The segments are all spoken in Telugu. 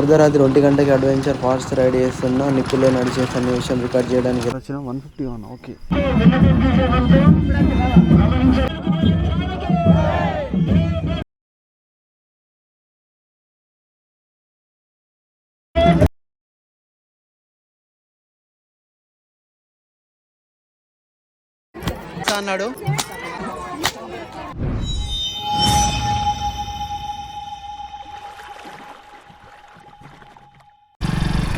అర్ధరాత్రి ఒంటి గంటకి అడ్వెంచర్ ఫాస్ట్ రైడ్ చేస్తున్నా నిప్పుల్లో నడిచే సన్నివేశం రికార్డ్ చేయడానికి వచ్చిన వన్ ఫిఫ్టీ వన్ ఓకే. అన్నాడు.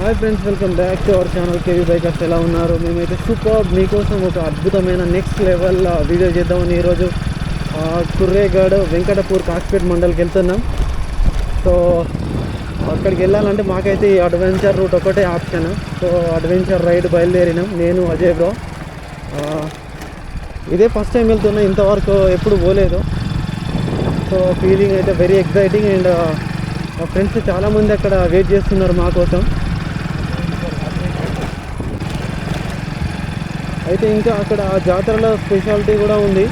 Hi friends welcome back to our channel KV bikers ఎలా ఉన్నారు మేమైతే సూపర్ మీకోసం ఒక అద్భుతమైన నెక్స్ట్ లెవెల్ వీడియో చేద్దామని ఈరోజు కుర్రేగఢ్ వెంకటపూర్ కాక్పేట్ మండలికి వెళ్తున్నాం. సో అక్కడికి వెళ్ళాలంటే మాకైతే ఈ అడ్వెంచర్ రూట్ ఒకటే ఆప్షన్ సో అడ్వెంచర్ రైడ్ బయలుదేరినాం నేను అజయ్ బ్రో ఇదే ఫస్ట్ టైం వెళ్తున్నా ఇంతవరకు ఎప్పుడు పోలేదు. సో ఫీలింగ్ అయితే వెరీ ఎక్సైటింగ్ అండ్ మా ఫ్రెండ్స్ చాలామంది అక్కడ వెయిట్ చేస్తున్నారు మా కోసం. అయితే ఇంకా అక్కడ ఆ జాతరలో స్పెషాలిటీ కూడా ఉంది.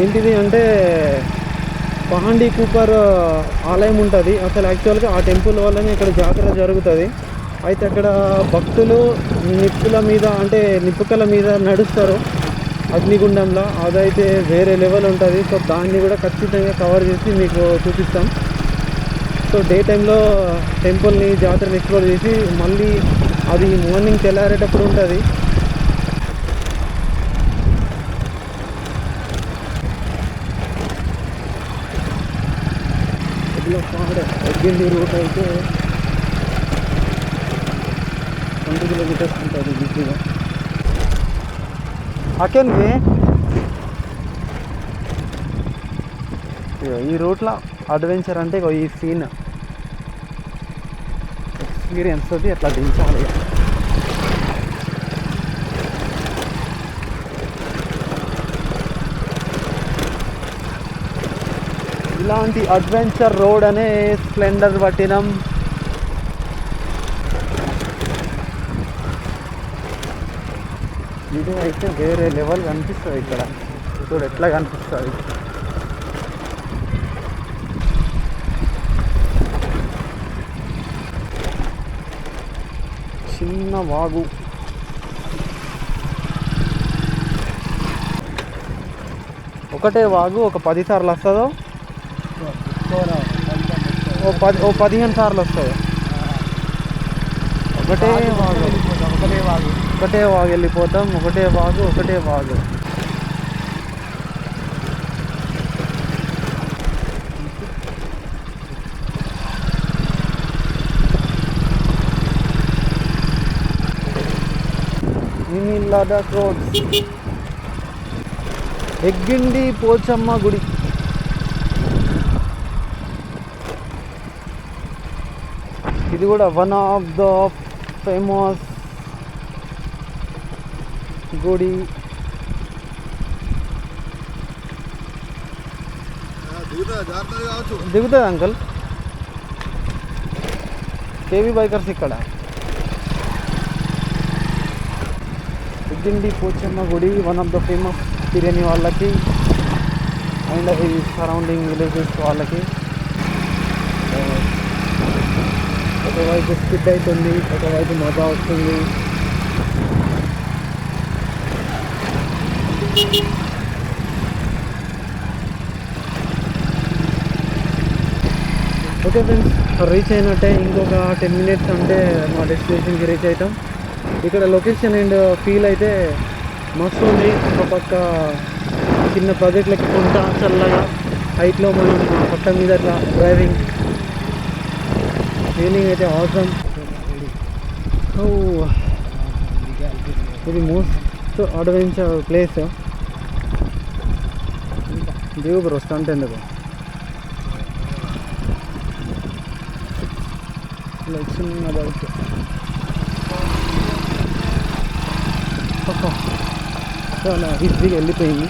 ఏంటిది అంటే పహాండి కూపర్ ఆలయం ఉంటుంది. అసలు యాక్చువల్గా ఆ టెంపుల్ వల్లనే ఇక్కడ జాతర జరుగుతుంది. అయితే అక్కడ భక్తులు నిప్పుల మీద అంటే నిప్పుకల మీద నడుస్తారు అగ్నిగుండంలో. అదైతే వేరే లెవెల్ ఉంటుంది. సో దాన్ని కూడా ఖచ్చితంగా కవర్ చేసి మీకు చూపిస్తాం. సో డే టైంలో టెంపుల్ని జాతరని ఎక్స్ప్లోర్ చేసి మళ్ళీ అది మార్నింగ్ తెల్లారేటప్పుడు ఉంటుంది ఇట్లా ఢిల్లీ రూట్ అయితే ట్వంటీ కిలోమీటర్స్ ఉంటుంది ఈజీగా అకేన్వి ఈ రూట్లో అడ్వెంచర్ అంటే ఇగో ఈ సీన్. ఎక్స్పీరియన్స్ తోటి అట్లా దించాలి ఇలాంటి అడ్వెంచర్ రోడ్ అనే స్ప్లెండర్ పట్టినాం. ఇది అయితే వేరే లెవెల్ కనిపిస్తుంది ఇక్కడ. చూడు ఎట్లా కనిపిస్తుంది. చిన్న వాగు. ఒకటే వాగు ఒక పది సార్లు వస్తుందో? ఓ పది ఓ పదిహేను సార్లు వస్తుంది ఒకటే వాగు. ఒకటే వాగు ఒకటే వెళ్ళిపోతాం ఒకటే వాగు ఒకటే వాగు. మినీ లడాక్ రోడ్ ఎగ్గిండి పోచమ్మ గుడి. ఇది కూడా వన్ ఆఫ్ ద ఫేమస్ గుడి దిగుతుంది అంకల్ కేవీ బైకర్స్ ఇక్కడ ఉద్దిండి పోచమ్మ గుడి one of the famous biryani వాళ్ళకి అండ్ ఈ సరౌండింగ్ విలేజెస్ వాళ్ళకి ఆ, ఒకవైపు స్కిడ్ అవుతుంది ఒకవైపు మజా వస్తుంది. ఓకే ఫ్రెండ్స్ రీచ్ అయినట్టే ఇంకొక టెన్ మినిట్స్ అంటే మా డెస్టినేషన్కి రీచ్ అవుతాం ఇక్కడ లొకేషన్ అండ్ ఫీల్ అయితే మస్తు ఉంది. ఒక పక్క చిన్న ప్రాజెక్టులకి కొంత చల్లగా హైట్లో మనం పక్క మీద అట్లా డ్రైవింగ్ ఫీలింగ్ అయితే అవసరం ఇది మోస్ట్ అడ్వెంచర్ ప్లేస్ దిగు బ్రో స్టంట్ ఎందుకు ఇలా చిన్న బైక్ చాలా ఈజీగా వెళ్ళిపోయింది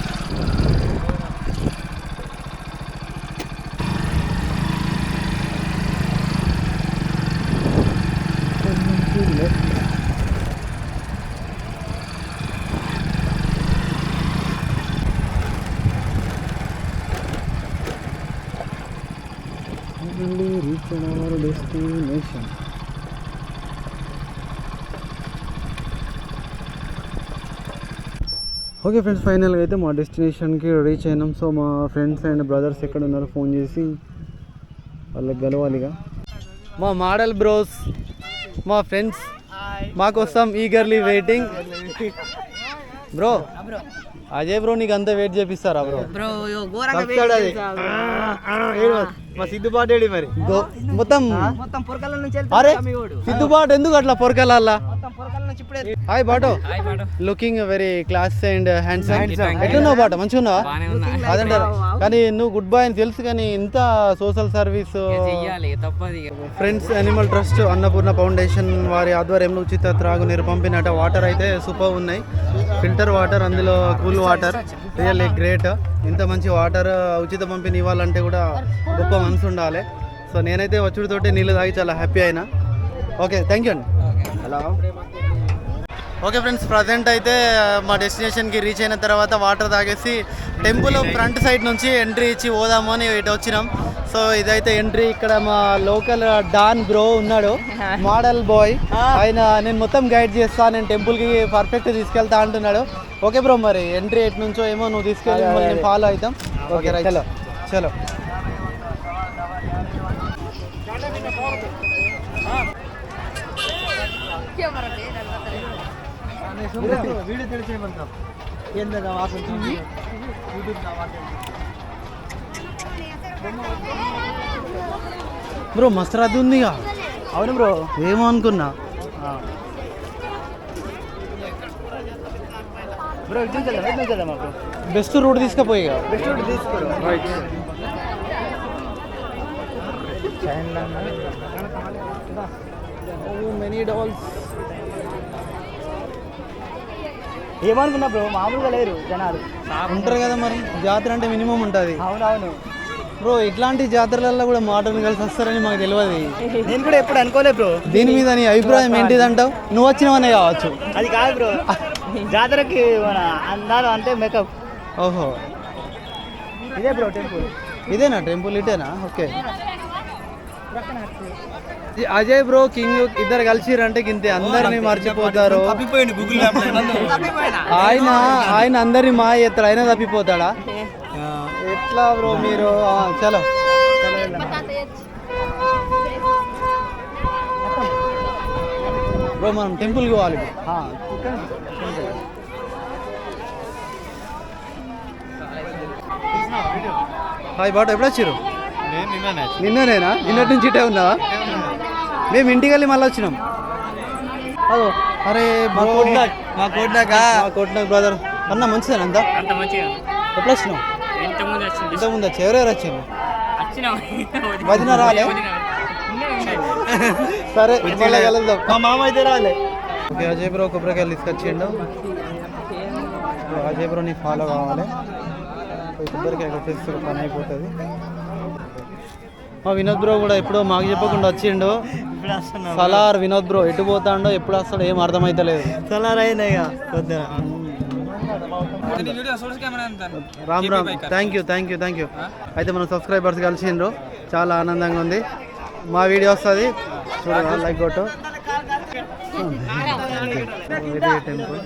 ఓకే ఫ్రెండ్స్ ఫైనల్గా అయితే మా డెస్టినేషన్కి రీచ్ అయినాం. సో మా ఫ్రెండ్స్ అండ్ బ్రదర్స్ ఎక్కడ ఉన్నారో ఫోన్ చేసి వాళ్ళకి గెలవాలిగా మా మోడల్ బ్రోస్ మా ఫ్రెండ్స్ మా కోసం eagerly waiting bro Ajay bro నీకు అంతా వెయిట్ చేపిస్తారా బ్రో అది. మా సిద్ధుబాటు మరి. మొత్తం. మొత్తం పొరకల నుంచి అరే సిద్ధుబాటు ఎందుకు అట్లా పొరకల్లా hi బాటో looking very class and handsome ఎట్లున్నావు బాట మంచిగా ఉన్నావా? అదంటారు. కానీ నువ్వు గుడ్ బాయ్ అని తెలుసు కానీ ఇంత సోషల్ సర్వీస్ తప్పది friends animal trust Annapurna foundation వారి ఆధ్వర్యంలో ఉచిత త్రాగునీరు పంపినట వాటర్ అయితే సూపర్ ఉన్నాయి. ఫిల్టర్ వాటర్ అందులో కూల్ వాటర్ రియల్లీ గ్రేట్ ఇంత మంచి వాటర్ ఉచిత పంపిణీ ఇవ్వాలంటే కూడా గొప్ప మనసు ఉండాలి. సో నేనైతే వచ్చుడితోటి నీళ్ళు తాగి చాలా హ్యాపీ అయినా. ఓకే థ్యాంక్ యూ అండి. హలో ఓకే ఫ్రెండ్స్ ప్రజెంట్ అయితే మా డెస్టినేషన్కి రీచ్ అయిన తర్వాత వాటర్ తాగేసి టెంపుల్ ఫ్రంట్ సైడ్ నుంచి ఎంట్రీ ఇచ్చి పోదాము అని ఇటు వచ్చినాం. సో ఇదైతే ఎంట్రీ ఇక్కడ మా లోకల్ డాన్ బ్రో ఉన్నాడు. మోడల్ బాయ్ ఆయన నేను మొత్తం గైడ్ చేస్తా నేను టెంపుల్కి పర్ఫెక్ట్ తీసుకెళ్తా అంటున్నాడు. ఓకే బ్రో మరి ఎంట్రీ ఎటు నుంచో ఏమో నువ్వు తీసుకెళ్ళి నేను ఫాలో అవుతాం ఓకే రైట్ చలో. చలో. వీడియో తెలిసేయమంటాం ఏందా బ్రో మస్తు రద్దు ఉందిగా. అవును బ్రో. ఏమో అనుకున్నా. బ్రో బెస్ట్ రూట్ తీసుకుపోయి బెస్ట్ రూట్ తీసుకోరు. మెనీ డాల్స్ ఏమనుకున్నా బ్రో మామూలుగా లేరు జనాలు. ఉంటారు కదా మరి జాతర అంటే మినిమం ఉంటుంది. అవునవును. బ్రో ఇట్లాంటి జాతరలలో కూడా మోడర్న్ కలిసి వస్తారని మాకు తెలియదు. నేను కూడా ఎప్పుడు అనుకోలే బ్రో. దీని మీద నీ అభిప్రాయం ఏంటిదంటావు నువ్వు వచ్చినవనే కావచ్చు. అది కాదు బ్రో. జాతరకి మన అందాలు అంటే మేకప్ ఓహో. ఇదే బ్రో టెంపుల్ ఇదేనా? టెంపుల్ ఇటేనా? ఓకే. అజయ్ బ్రో కింగ్ ఇద్దరు కలిసిరంటే ఇంతే అందరినీ మర్చిపోతారు. ఆయన ఆయన అందరినీ మా ఎత్తాడు ఆయన తప్పిపోతాడా? ఎట్లా బ్రో మీరు? చలో. బ్రో మనం టెంపుల్కి పోవాలి హాయ్ బాట ఎప్పుడు వచ్చారు నిన్ననేనా? నిన్నటి నుంచి ఇటే ఉన్నావా? మేము ఇంటికి వెళ్ళి మళ్ళీ వచ్చినాం. అదో అరే మా కోట్నాక్ మా కోట్నాక మా కోట్నాక్ బ్రదర్ అన్న మంచిదేనా అంతా? అంత మంచిగా. ఎప్పుడు వచ్చినావు? ఇంతకుముందు వచ్చింది ఇంతకుముందు వచ్చి ఎవరెవరు వచ్చారు? వచ్చినాం. వదిన రాలే? సరే మళ్ళీ కలుద్దాం. మా మామ అయితే రాలే. ఓకే అజయ్ బ్రో కొబ్బరికాయలు తీసుకొచ్చిండు. అజయ్ బ్రో నీ ఫాలో కావాలి. కొబ్బరికాయ కొట్టేస్తే పని అయిపోతుంది. మా వినోద్ బ్రో కూడా ఎప్పుడో మాకు చెప్పకుండా వచ్చిండు. సలార్ వినోద్ బ్రో ఎటు పోతాడో ఎప్పుడు వస్తాడో ఏం అర్థమైతలేదు. సలార్ అయినా ఇక పొద్దున. Ram Ram thank you thank you thank you అయితే మన సబ్స్క్రైబర్స్ కలిసిండ్రు. చాలా ఆనందంగా ఉంది. మా వీడియో వస్తుంది. చూడండి లైక్ కొట్టు. Temple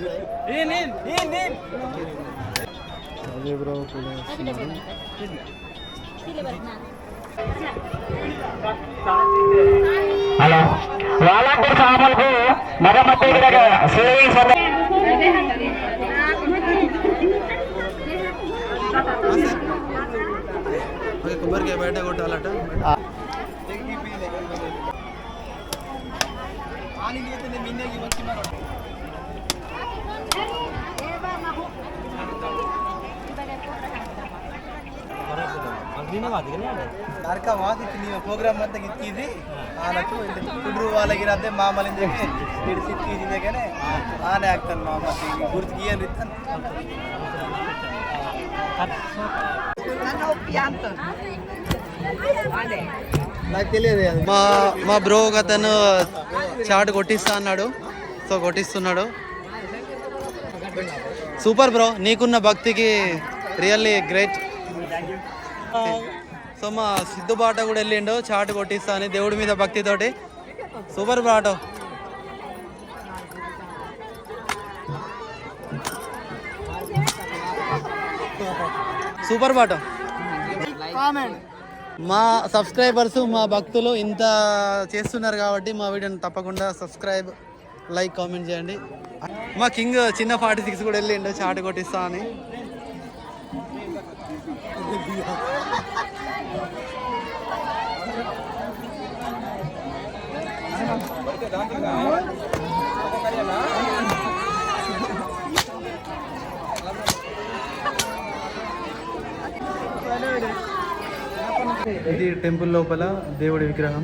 bro. హలో. వాలాపూర్ సామలకు మరమ్మతు సేవింగ్స్ ఓకే, కొబ్బరికాయ బయట కొట్టాలట. ಯಾರ್ಕ ವಾದಿತ್ತು ನೀವು ಪ್ರೋಗ್ರಾಮ್ ಅಂತ ಇಕ್ಕಿದ್ರಿ ಆನಚ್ಚು ಇಲ್ಲಿ ಹುಡ್ರು వాళ్ళకి ಅದೇ ಮಾಮೂಲಿ ಹಿಡಿಸಿ ಇಕ್ಕಿದ್ದಾಗನೆ ಆನೆ ಆಗ್ತಾನೆ ಮಾಮ ಗುರ್ತಿಗೆ ಏನು ಇರ್ತಾನೆ నాకు తెలియదు మా మా బ్రో ఒక అతను చాట్ కొట్టిస్తా అన్నాడు సో కొట్టిస్తున్నాడు సూపర్ బ్రో నీకున్న భక్తికి రియల్లీ గ్రేట్ సో మా సిద్ధుబాట కూడా వెళ్ళిండు చాటు కొట్టిస్తా అని దేవుడి మీద భక్తితోటి. సూపర్ బ్రో సూపర్ బాటో. మా సబ్స్క్రైబర్స్ మా భక్తులు ఇంత చేస్తున్నారు కాబట్టి మా వీడియోని తప్పకుండా సబ్స్క్రైబ్ లైక్ కామెంట్ చేయండి. మా కింగ్ చిన్న ఫార్టీ సిక్స్ కూడా వెళ్ళిండు చాటు కొట్టిస్తా అని ఇది టెంపుల్ లోపల దేవుడి విగ్రహం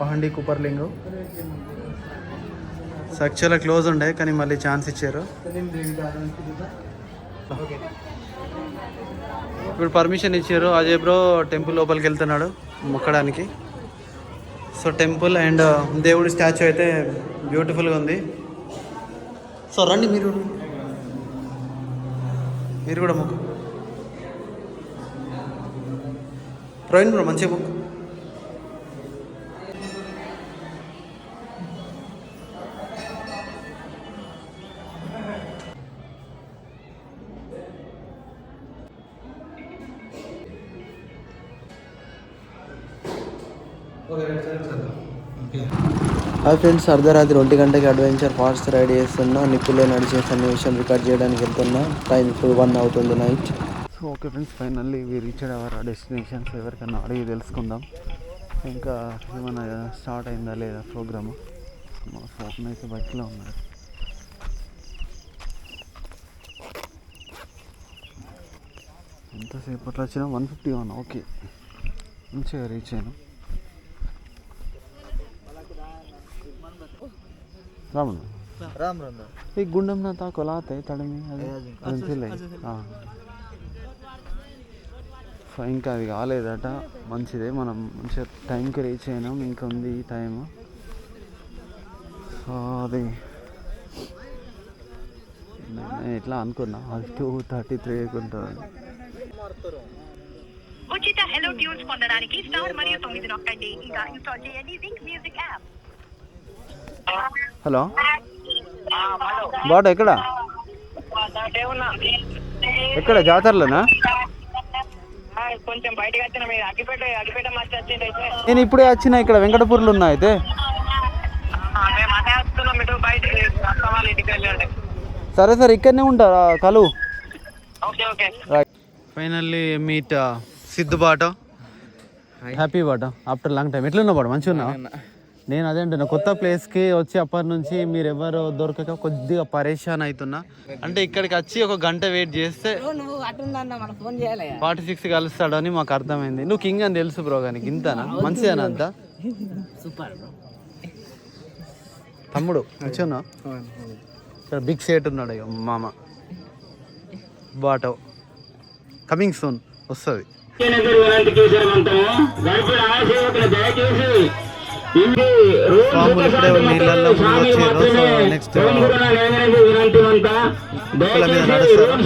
పహండి కుపర్లింగం. సక్చల క్లోజ్ ఉండే కానీ మళ్ళీ ఛాన్స్ ఇచ్చారు. ఇప్పుడు పర్మిషన్ ఇచ్చారు. అజయ్ బ్రో టెంపుల్ లోపలికి వెళ్తున్నాడు మొక్కడానికి. సో టెంపుల్ అండ్ దేవుడి స్టాచ్యూ అయితే బ్యూటిఫుల్గా ఉంది. సో రండి మీరు. మీరు కూడా మొక్కు. ప్రవీణ్ బ్రో మంచిగా బుక్ హాయ్ ఫ్రెండ్స్ అర్ధరాత్రి ఒంటి గంటకి అడ్వెంచర్ ఫాస్ట్ రైడ్ చేస్తున్నా నిప్పులే నడిచే సన్నివేశం రికార్డ్ చేయడానికి వెళ్తున్నా. టైం ఇప్పుడు వన్ అవుతుంది night so okay friends finally we reach our destinations ఎవరికైనా అడిగి తెలుసుకుందాం. ఇంకా ఏమైనా స్టార్ట్ అయిందా లేదా ప్రోగ్రామ్ మా ఫోన్ అయితే బయటలో ఉన్నారు ఎంతసేపట్లో వచ్చినా? వన్ ఫిఫ్టీ వన్ ఓకే మంచిగా రీచ్ అయ్యాను రామణ राम राम ఈ గుండం నా తా కొలాతే తడమి అది పెన్సిల్ సో ఇంకా అది కాలేదట మంచిదే మనం మంచిగా టైంకి రీచ్ అయినాం ఇంకా ఉంది టైం సో అది నేను ఇట్లా అనుకున్నా అది టూ థర్టీ త్రీ ఉంటుంది ఉచిత హెలో ట్యూన్స్ పొందడానికి స్టార్ మరియు తొమ్మిది నొక్కండి ఇంకా ఇన్స్టాల్ చేయండి జింక్ మ్యూజిక్ యాప్ హలో? బాట ఎక్కడ? ఎక్కడ జాతరలోనా? నేను ఇప్పుడే వచ్చిన ఇక్కడ వెంకటపూర్లో ఉన్నా అయితే. సరే సరే ఇక్కడనే ఉంటారా కలు. Okay okay. Finally meet Siddhu బాట హ్యాపీ బాట ఆఫ్టర్ లాంగ్ టైం ఎట్లున్నా బాట మంచిగా ఉన్నా. నేను అదే అంటున్నా కొత్త ప్లేస్కి వచ్చి అప్పటి నుంచి మీరు ఎవరు దొరకక కొద్దిగా పరేషాన్ అవుతున్నా అంటే ఇక్కడికి వచ్చి ఒక గంట వెయిట్ చేస్తే నువ్వు అటుందన్న మన ఫోన్ చేయాలి. ఫార్టీ సిక్స్ కలుస్తాడని మాకు అర్థమైంది. నువ్వు కింగ్ అని తెలుసు బ్రో కానీ ఇంతనా? మంచిదేనా అంత? సూపర్ తమ్ముడు వచ్చానా ఇక్కడ బిగ్ సేట్ ఉన్నాడు ఇక మామ. బాటో కమింగ్ సూన్ వస్తుంది. స్వాములు ఇప్పుడే నీళ్ళల్లో వచ్చారు సో నెక్స్ట్ మీద నడుస్తారు.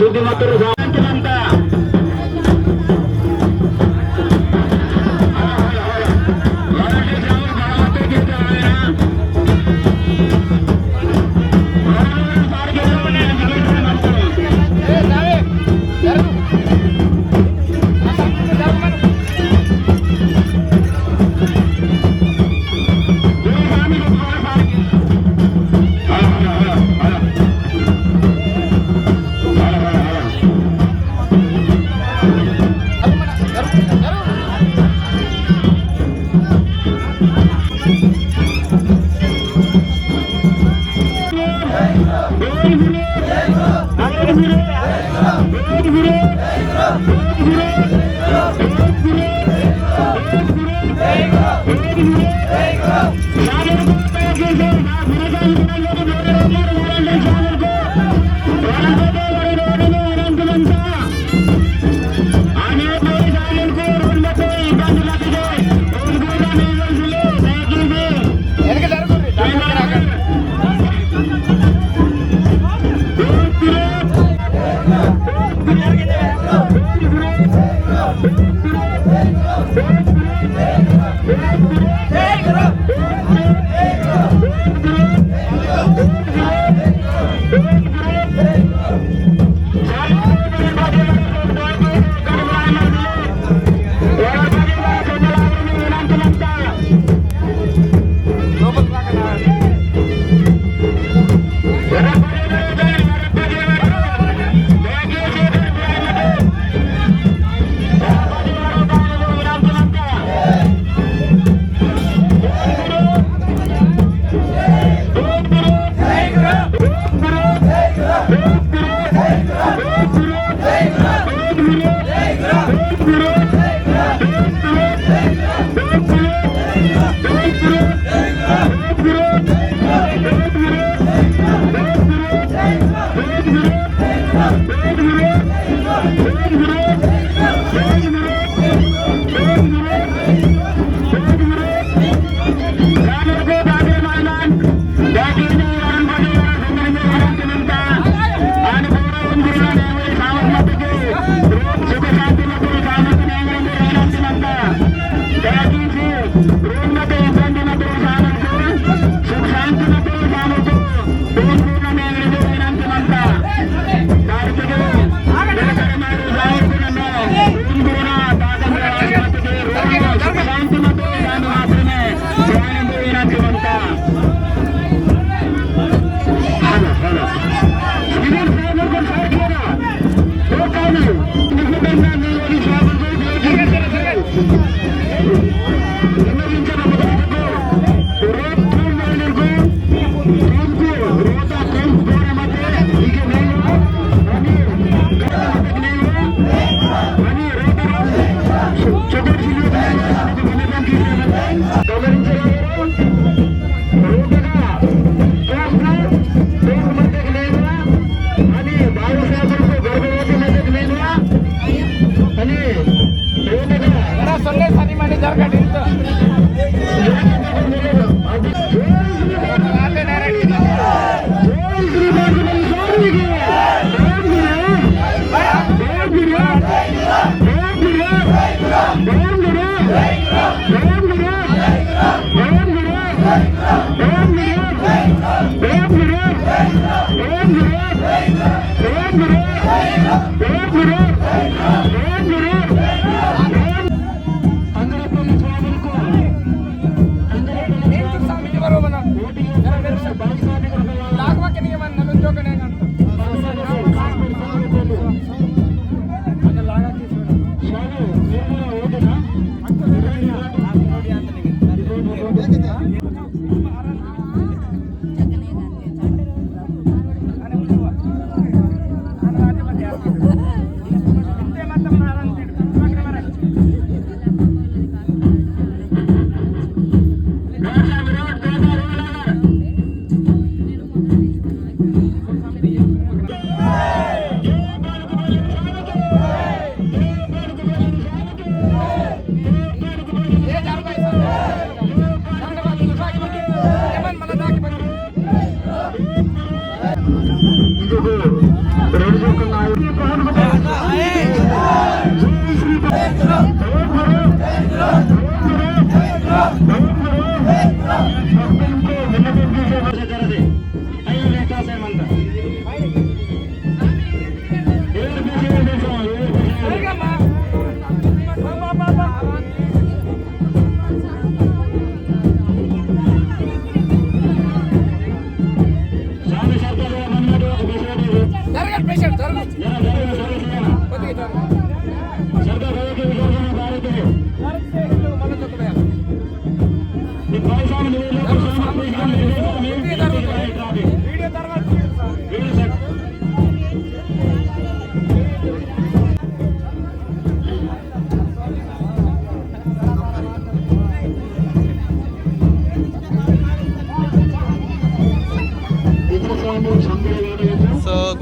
సో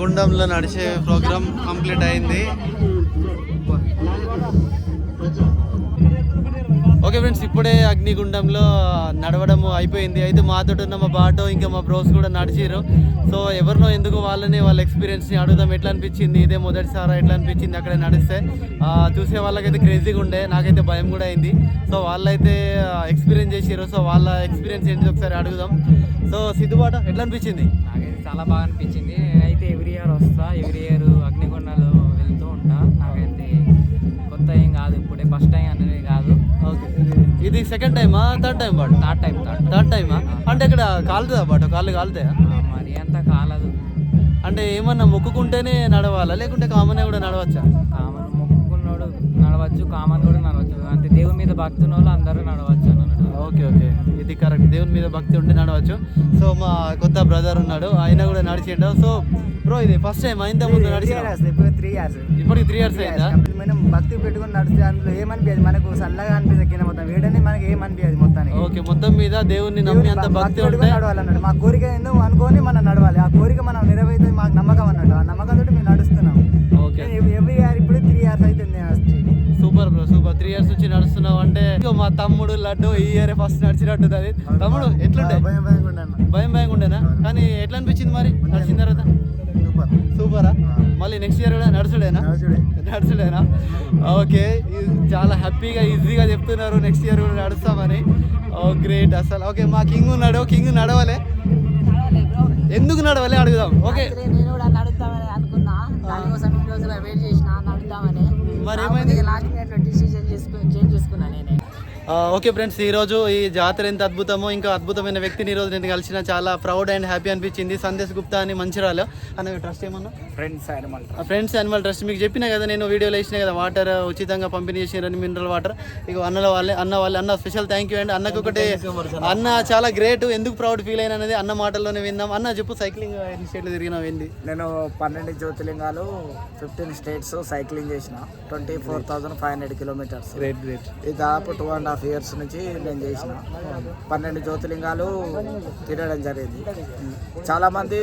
గుండంలో నడిచే ప్రోగ్రామ్ కంప్లీట్ అయింది. ఓకే ఫ్రెండ్స్ ఇప్పుడే అగ్నిగుండంలో నడవడం అయిపోయింది. అయితే మాతో ఉన్న మా బాటో ఇంకా మా బ్రోస్ కూడా నడిచిరు సో ఎవరినో ఎందుకు వాళ్ళని వాళ్ళ ఎక్స్పీరియన్స్ని అడుగుదాం. ఎట్లా అనిపించింది? ఇదే మొదటిసారా ఎట్లా అనిపించింది? అక్కడ నడిస్తే. చూసే వాళ్ళకైతే క్రేజీగా ఉండే నాకైతే భయం కూడా అయింది. సో వాళ్ళైతే ఎక్స్పీరియన్స్ చేసిరు సో వాళ్ళ ఎక్స్పీరియన్స్ ఏంటి ఒకసారి అడుగుదాం. సో సిద్ధుబాట ఎట్లా అనిపించింది? నాకైతే చాలా బాగా అనిపించింది. వస్తా ఎవ్రీ ఇయర్ అగ్నికొండలో వెళ్తూ ఉంటా. నాకైతే కొత్త ఏం కాదు ఇప్పుడే ఫస్ట్ టైం అనేది కాదు. ఓకే. ఇది సెకండ్ టైమా థర్డ్ టైం బాట థర్డ్ టైం థర్డ్ థర్డ్ టైమా అంటే ఇక్కడ కాలుతుందా బాట కాళ్ళు కాలుతాయా? మరి అంత కాలదు. అంటే ఏమన్నా మొక్కుకుంటేనే నడవాలా? లేకుంటే కామన్ కూడా నడవచ్చా? కామన్ మొక్కుకున్నోడు నడవచ్చు కామన్ కూడా నడవచ్చు. అంటే దేవుని మీద భక్తి ఉన్న వాళ్ళు అందరూ నడవచ్చు అన్నట్టు. Okay okay. ఇది కరెక్ట్. దేవుని మీద భక్తి ఉంటే నడవచ్చు. సో మా కొత్త బ్రదర్ ఉన్నాడు. ఆయన కూడా నడిచిండు. సో బ్రో ఇది ఫస్ట్ టైం ఇంత ముందు నడిచిన ఇప్పుడు త్రీ ఇయర్స్ ఇప్పటికి త్రీ ఇయర్స్ అయిందా? మనం భక్తి పెట్టుకుని నడిస్తే అందులో ఏమనిపించదు మనకు చల్లగా అనిపిస్తుంది కింద మొత్తం వేడని మనకి ఏమనిపించదు మొత్తానికి. ఓకే మొత్తం మీద దేవుణ్ణి నమ్మి అంత భక్తి ఉంటే నడవాలన్నాడు. మా కోరిక ఏందో అనుకొని మనం నడవాలి. ఆ కోరిక మనం నెరవేరుతుంది మాకు నమ్మకం అన్నట్టు ఆ నమ్మకంతో మేము నడుస్తున్నాం. ఓకే. ఎవ్రీ ఇయర్ ఇప్పుడు త్రీ ఇయర్స్ అవుతుంది వచ్చి. Super bro super. Three years నడుస్తున్నావు అంటే మా తమ్ముడు లడ్డు ఈ ఇయర్ ఫస్ట్ నడిచినట్టు అది. తమ్ముడు ఎట్లుండే? భయం భయంగా ఉండండి భయం భయంగా ఉండేనా? కానీ ఎట్లా అనిపించింది మరి నడిచిన తర్వాత? సూపర్. సూపరా? మళ్ళీ నెక్స్ట్ ఇయర్ కూడా నడుచుడేనా? నడుచుడే. నడుచుడేనా? ఓకే చాలా హ్యాపీగా ఈజీగా చెప్తున్నారు. నెక్స్ట్ ఇయర్ కూడా నడుస్తామని. ఓ గ్రేట్ అసలు. ఓకే మా కింగ్ ఉన్నాడు. కింగ్ నడవలే. ఎందుకు నడవలే? అడుగుదాం. ఓకే. నేను కూడా నడుద్దామని అనుకున్నా. దానికోసం రోజులు వెయిట్ చేసిన నడుద్దామని. మరి ఏమైంది? లాస్ట్ మినిట్ డిసిజన్ చేసుకుని చేంజ్ చేసుకున్నా నేనే ఆ, ఓకే ఫ్రెండ్స్ ఈరోజు ఈ జాతర ఎంత అద్భుతమో ఇంకా అద్భుతమైన వ్యక్తిని ఈరోజు నేను కలిసిన చాలా ప్రౌడ్ అండ్ హ్యాపీ అనిపించింది. సందేశ్ గుప్తా అని మంచిరాలు. అన్న ట్రస్ట్ ఏమన్నా? Friends animal friends animal trust మీకు చెప్పిన కదా నేను వీడియోలో ఇచ్చిన కదా వాటర్ ఉచితంగా పంపిణీ చేసినారని మినరల్ వాటర్ ఇక అన్నల వాళ్ళే అన్న వాళ్ళే అన్న స్పెషల్ థ్యాంక్ యూ అండి అన్నకు ఒకటి అన్న. చాలా గ్రేట్ ఎందుకు ప్రౌడ్ ఫీల్ అయిన అనేది అన్న మాటల్లోనే విన్నాం. అన్న చెప్పు సైక్లింగ్ ఎన్ని స్టేట్లు తిరిగినావు ఏంది? నేను పన్నెండు జ్యోతిలింగాలు ఫిఫ్టీన్ స్టేట్స్ సైక్లింగ్ చేసిన. Twenty four thousand five hundred kilometres great great ఇది దాదాపు టూ అండ్ హాఫ్ ఇయర్స్ నుంచి నేను చేసిన. పన్నెండు జ్యోతిలింగాలు తిరగడం జరిగింది. చాలామంది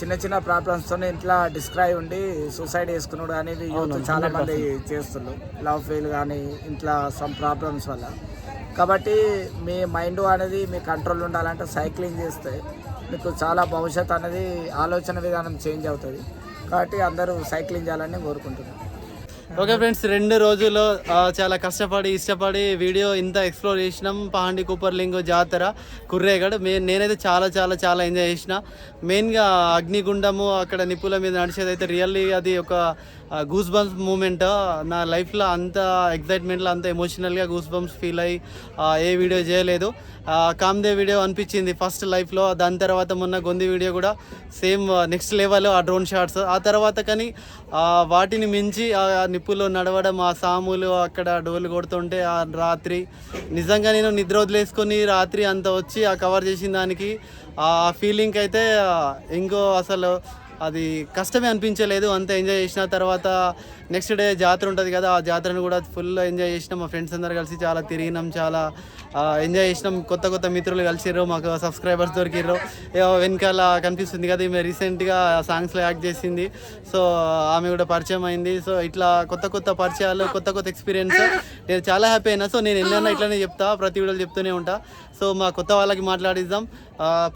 చిన్న చిన్న ప్రాబ్లమ్స్తో ఇంట్లో డిస్క్రైబ్ ఉండి సూసైడ్ చేసుకున్నాడు అనేది యూత్ చాలా మంది చేస్తున్నారు. లవ్ ఫెయిల్ కానీ ఇంట్లో సమ్ ప్రాబ్లమ్స్ వల్ల. కాబట్టి మీ మైండ్ అనేది మీ కంట్రోల్ ఉండాలంటే సైక్లింగ్ చేస్తే మీకు చాలా భవిష్యత్ అనేది ఆలోచన విధానం చేంజ్ అవుతుంది. కాబట్టి అందరూ సైక్లింగ్ చేయాలని కోరుకుంటున్నాను ఓకే ఫ్రెండ్స్ రెండు రోజులు చాలా కష్టపడి ఇష్టపడి వీడియో ఇంత ఎక్స్ప్లోర్ చేసినాం. పహాండి కూపర్లింగ్ జాతర కుర్రేగడ్. మే నేనైతే చాలా చాలా చాలా ఎంజాయ్ చేసిన. మెయిన్గా అగ్నిగుండము అక్కడ నిప్పుల మీద నడిచేది అయితే రియల్లీ అది ఒక గూస్ బంప్స్ మూమెంట్ నా లైఫ్లో అంత ఎగ్జైట్మెంట్లో అంత ఎమోషనల్గా గూస్ బంప్స్ ఫీల్ అయ్యి ఏ వీడియో చేయలేదు. కామ్దే వీడియో అనిపించింది ఫస్ట్ లైఫ్లో దాని తర్వాత మొన్న గొంది వీడియో కూడా సేమ్ నెక్స్ట్ లెవెల్ ఆ డ్రోన్ షాట్స్ ఆ తర్వాత కానీ వాటిని మించి ఆ నిప్పులో నడవడం ఆ సాములు అక్కడ డోలు కొడుతుంటే ఆ రాత్రి నిజంగా నేను నిద్ర వదిలేసుకొని రాత్రి అంత వచ్చి ఆ కవర్ చేసిన దానికి ఆ ఫీలింగ్ అయితే ఇంకో అసలు అది కష్టమే అనిపించలేదు అంత ఎంజాయ్ చేసిన తర్వాత నెక్స్ట్ డే జాతర ఉంటుంది కదా ఆ జాతరను కూడా ఫుల్ ఎంజాయ్ చేసినాం. మా ఫ్రెండ్స్ అందరు కలిసి చాలా తిరిగినాం చాలా ఎంజాయ్ చేసినాం. కొత్త కొత్త మిత్రులు కలిసిర్రు మాకు సబ్స్క్రైబర్స్ దొరికిర్రు. వెనకాల కనిపిస్తుంది కదా ఈమె రీసెంట్గా సాంగ్స్లో యాక్ట్ చేసింది. సో ఆమె కూడా పరిచయం అయింది. సో ఇట్లా కొత్త కొత్త పరిచయాలు కొత్త కొత్త ఎక్స్పీరియన్స్ నేను చాలా హ్యాపీ అయినా. సో నేను ఎన్నైనా ఇట్లానే చెప్తా ప్రతి వీడియోలు చెప్తూనే ఉంటా. సో మా కొత్త వాళ్ళకి మాట్లాడిద్దాం.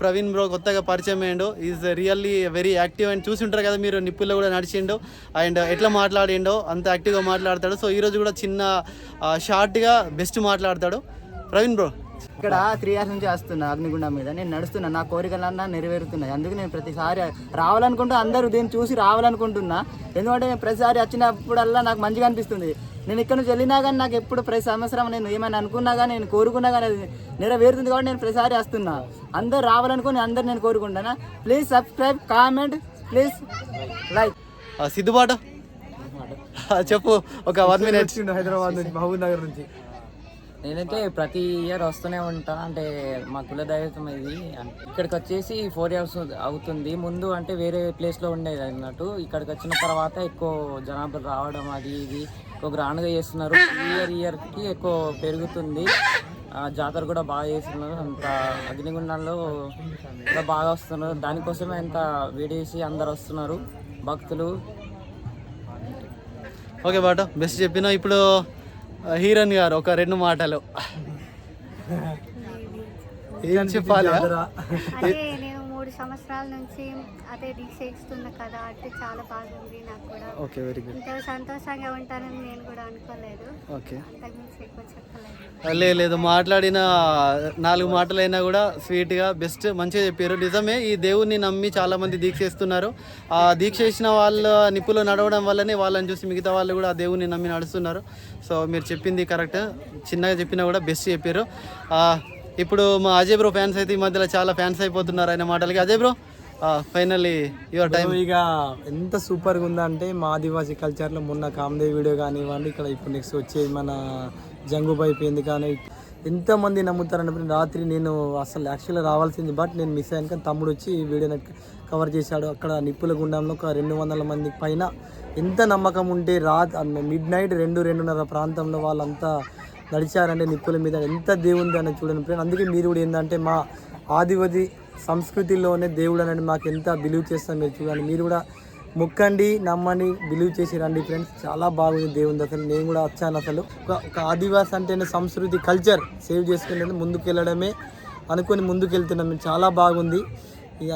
ప్రవీణ్ బ్రో కొత్తగా పరిచయం అయ్యిండు. Is really very active and చూసి ఉంటారు కదా మీరు నిప్పుల్లో కూడా నడిచిండు. అండ్ ఎట్లా మాట్లాడిండో అంత యాక్టివ్గా మాట్లాడతాడు. సో ఈరోజు కూడా చిన్న షార్ట్గా బెస్ట్ మాట్లాడతాడు. ప్రవీణ్ బ్రో. ఇక్కడ త్రీ ఇయర్స్ నుంచి వస్తున్నా అగ్నిగుండం మీద నేను నడుస్తున్నా నా కోరికలన్నా నెరవేరుతున్నాయి. అందుకు నేను ప్రతిసారి రావాలనుకుంటూ అందరూ దీన్ని చూసి రావాలనుకుంటున్నా. ఎందుకంటే నేను ప్రతిసారి వచ్చినప్పుడల్లా నాకు మంచిగా అనిపిస్తుంది. నేను ఇక్కడ నుంచి వెళ్ళినా కానీ నాకు ఎప్పుడు ప్రతి సంవత్సరం నేను ఏమైనా అనుకున్నా కానీ నేను కోరుకున్నా కానీ అది నెరవేరుతుంది కాబట్టి నేను ప్రతిసారి వస్తున్నా. అందరు రావాలనుకుని అందరు నేను కోరుకుంటానా please subscribe comment please like సిద్ధుబాటు? చెప్పు ఒక వన్ మినిట్ హైదరాబాద్ నుంచి మహబూబ్ నగర్ నుంచి. నేనైతే ప్రతి ఇయర్ వస్తూనే ఉంటా. అంటే మా కులదైవతం ఇది. ఇక్కడికి వచ్చేసి ఫోర్ ఇయర్స్ అవుతుంది. ముందు అంటే వేరే ప్లేస్లో ఉండేది అన్నట్టు. ఇక్కడికి వచ్చిన తర్వాత ఎక్కువ జనాభా రావడం అది ఇది ఎక్కువ గ్రాండ్గా చేస్తున్నారు. ఇయర్ ఇయర్కి ఎక్కువ పెరుగుతుంది. ఆ, జాతర కూడా బాగా చేస్తున్నారు. అంత అగ్నిగుండంలో కూడా బాగా వస్తున్నారు. దానికోసమే అంత వేడేసి అందరు వస్తున్నారు. భక్తులు. ఓకే బాట. బెస్ట్ చెప్పిన ఇప్పుడు హీరోయిన్ గారు ఒక రెండు మాటలు. ఏం చెప్పాలి? మూడు సంవత్సరాల నుంచి అదే దీక్ష ఇస్తున్నా కదా అంటే చాలా బాగుంది నాకు కూడా. ఓకే వెరీ గుడ్ ఇంత సంతోషంగా ఉంటానని నేను కూడా అనుకోలేదు. ఓకే. చెప్పలేదు. లేదు లేదు మాట్లాడిన నాలుగు మాటలైనా కూడా స్వీట్గా బెస్ట్ మంచిగా చెప్పారు. నిజమే ఈ దేవుణ్ణి నమ్మి చాలా మంది దీక్ష చేస్తున్నారు ఆ దీక్ష చేసిన వాళ్ళ నిప్పులో నడవడం వల్లనే వాళ్ళని చూసి మిగతా వాళ్ళు కూడా ఆ దేవుణ్ణి నమ్మి నడుస్తున్నారు. సో మీరు చెప్పింది కరెక్ట్. చిన్నగా చెప్పినా కూడా బెస్ట్ చెప్పారు. ఇప్పుడు మా అజయ్ బ్రో ఫ్యాన్స్ అయితే ఈ మధ్యలో చాలా ఫ్యాన్స్ అయిపోతున్నారు ఆయన మాటలకి. Ajay bro finally your time ఇక ఎంత సూపర్గా ఉందంటే మా ఆదివాసీ కల్చర్లో మొన్న కామదేవి వీడియో కానివ్వండి ఇక్కడ ఇప్పుడు నెక్స్ట్ వచ్చేది మన జంగు అయిపోయింది కానీ ఎంతమంది నమ్ముతారన్నప్పుడు రాత్రి నేను అసలు యాక్చువల్గా రావాల్సింది బట్ నేను మిస్ అయ్యాను. కానీ తమ్ముడు వచ్చి ఈ వీడియోని కవర్ చేశాడు. అక్కడ నిప్పుల గుండంలో ఒక రెండు వందల మంది పైన ఎంత నమ్మకం ఉంటే రా మిడ్ నైట్ రెండు రెండున్నర ప్రాంతంలో వాళ్ళంతా నడిచారంటే నిప్పుల మీద ఎంత దేవుంది అని చూడండి ఫ్రెండ్ అందుకే మీరు కూడా ఏంటంటే మా ఆదివది సంస్కృతిలోనే దేవుడు అనేది మాకు ఎంత బిలీవ్ చేస్తాం మీరు చూడండి. మీరు కూడా మొక్కండి నమ్మని బిలీవ్ చేసి రండి ఫ్రెండ్స్ చాలా బాగుంది దేవుంది అసలు. నేను కూడా వచ్చాను అసలు. ఒక ఆదివాసి అంటేనే సంస్కృతి కల్చర్ సేవ్ చేసుకుంటే ముందుకు వెళ్ళడమే అనుకొని ముందుకు వెళ్తున్నాం చాలా బాగుంది.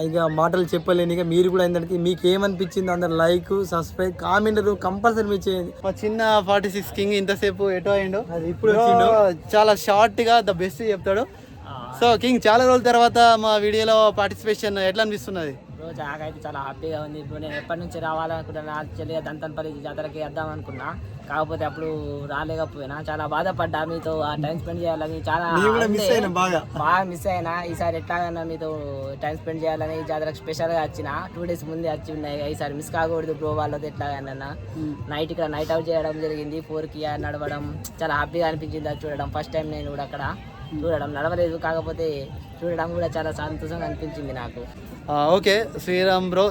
ఇక మాటలు చెప్పలేని ఇక మీరు కూడా ఏంటంటే మీకు ఏమనిపించింది అందరు లైక్ సబ్స్క్రైబ్ కామెంట్ కంపల్సరీ మీరు చేయండి. మా చిన్న ఫార్టీ సిక్స్ కింగ్ ఇంతసేపు ఎటో అయిండు. ఇప్పుడు చాలా షార్ట్గా ద బెస్ట్ చెప్తాడు. సో కింగ్ చాలా రోజుల తర్వాత మా వీడియోలో పార్టిసిపేషన్ ఎట్లా అనిపిస్తున్నది? బ్రో నాకైతే చాలా హ్యాపీగా ఉంది. ఇప్పుడు నేను ఎప్పటి నుంచి రావాలనుకుంటున్నా యాక్చువల్గా దంతన్పల్లి జాతరకి వద్దాం అనుకున్నా. కాకపోతే అప్పుడు రాలేకపోయినా. చాలా బాధపడ్డా మీతో ఆ టైం స్పెండ్ చేయాలని. చాలా. బాగా. మిస్ అయినా. ఈసారి ఎట్లాగైనా మీతో టైం స్పెండ్ చేయాలని ఈ జాతరకు స్పెషల్గా వచ్చిన. టూ డేస్ ముందే వచ్చి ఉన్నాయి. ఈసారి మిస్ కాకూడదు బ్రో వాళ్ళతో ఎట్లాగైనా. నైట్ ఇక్కడ నైట్ అవుట్ చేయడం జరిగింది. ఫోర్కి నడవడం. చాలా హ్యాపీగా అనిపించింది అది చూడడం. ఫస్ట్ టైం నేను కూడా అక్కడ. చూడడం నడవలేదు. కాకపోతే చూడడం కూడా చాలా సంతోషంగా అనిపించింది నాకు. ఓకే శ్రీరామ్ బ్రో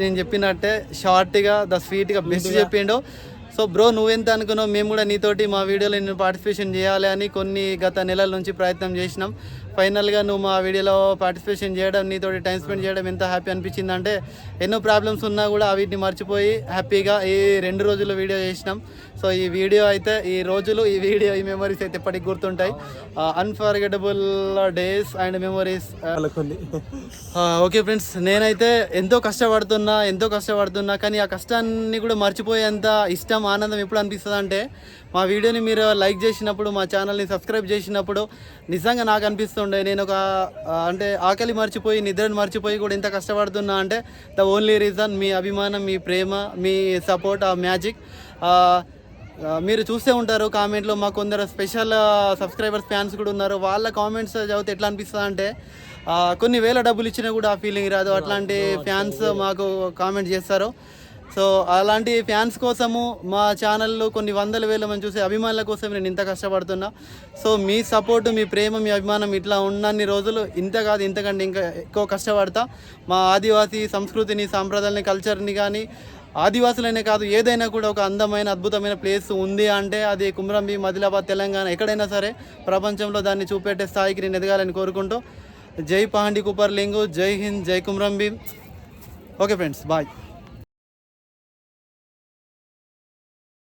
నేను చెప్పినట్టే షార్ట్గా ద స్వీట్గా బెస్ట్ చెప్పిండు. సో బ్రో నువ్వెంత అనుకున్నావు? మేము కూడా నీతోటి మా వీడియోలో నేను పార్టిసిపేషన్ చేయాలి అని కొన్ని గత నెలల నుంచి ప్రయత్నం చేసినాం. ఫైనల్గా నువ్వు మా వీడియోలో పార్టిసిపేషన్ చేయడం నీతోటి టైం స్పెండ్ చేయడం ఎంత హ్యాపీ అనిపించింది అంటే ఎన్నో ప్రాబ్లమ్స్ ఉన్నా కూడా వీటిని మర్చిపోయి హ్యాపీగా ఈ రెండు రోజుల్లో వీడియో చేసినాం. సో ఈ వీడియో అయితే ఈ రోజులు ఈ వీడియో ఈ మెమరీస్ అయితే ఎప్పటికి గుర్తుంటాయి. Unforgettable days and memories okay friends నేనైతే ఎంతో కష్టపడుతున్నా ఎంతో కష్టపడుతున్నా కానీ ఆ కష్టాన్ని కూడా మర్చిపోయేంత ఇష్టం ఆనందం ఎప్పుడు అనిపిస్తుంది అంటే మా వీడియోని మీరు లైక్ చేసినప్పుడు మా ఛానల్ని సబ్స్క్రైబ్ చేసినప్పుడు నిజంగా నాకు అనిపిస్తుండే నేను ఒక అంటే ఆకలి మర్చిపోయి నిద్రను మర్చిపోయి కూడా ఎంత కష్టపడుతున్నా అంటే ద ఓన్లీ రీజన్ మీ అభిమానం మీ ప్రేమ మీ సపోర్ట్ ఆ మ్యాజిక్. మీరు చూస్తూ ఉంటారు కామెంట్లో మాకు కొందరు స్పెషల్ సబ్స్క్రైబర్స్ ఫ్యాన్స్ కూడా ఉన్నారు వాళ్ళ కామెంట్స్ చదివితే ఎట్లా అనిపిస్తుంది అంటే కొన్ని వేల డబ్బులు ఇచ్చినా కూడా ఆ ఫీలింగ్ రాదు. అట్లాంటి ఫ్యాన్స్ మాకు కామెంట్ చేస్తారు. సో అలాంటి ఫ్యాన్స్ కోసము మా ఛానల్లో కొన్ని వందల వేల మంది చూసే అభిమానుల కోసం నేను ఇంత కష్టపడుతున్నా. సో మీ సపోర్ట్ మీ ప్రేమ మీ అభిమానం ఇట్లా ఉన్నన్ని రోజులు ఇంత కాదు ఇంతకంటే ఇంకా ఎక్కువ కష్టపడతా. మా ఆదివాసీ సంస్కృతిని సాంప్రదాయాలని కల్చర్ని కానీ ఆదివాసులనే కాదు ఏదైనా కూడా ఒక అందమైన అద్భుతమైన ప్లేస్ ఉంది అంటే అది కుమ్రంబి మదిలాబాద్ తెలంగాణ ఎక్కడైనా సరే ప్రపంచంలో దాన్ని చూపెట్టే స్థాయికి నేను ఎదగాలని కోరుకుంటూ జై పాండి కుపర్ లింగు జై హింద్ జై కుమ్రంబి ఓకే ఫ్రెండ్స్ బాయ్.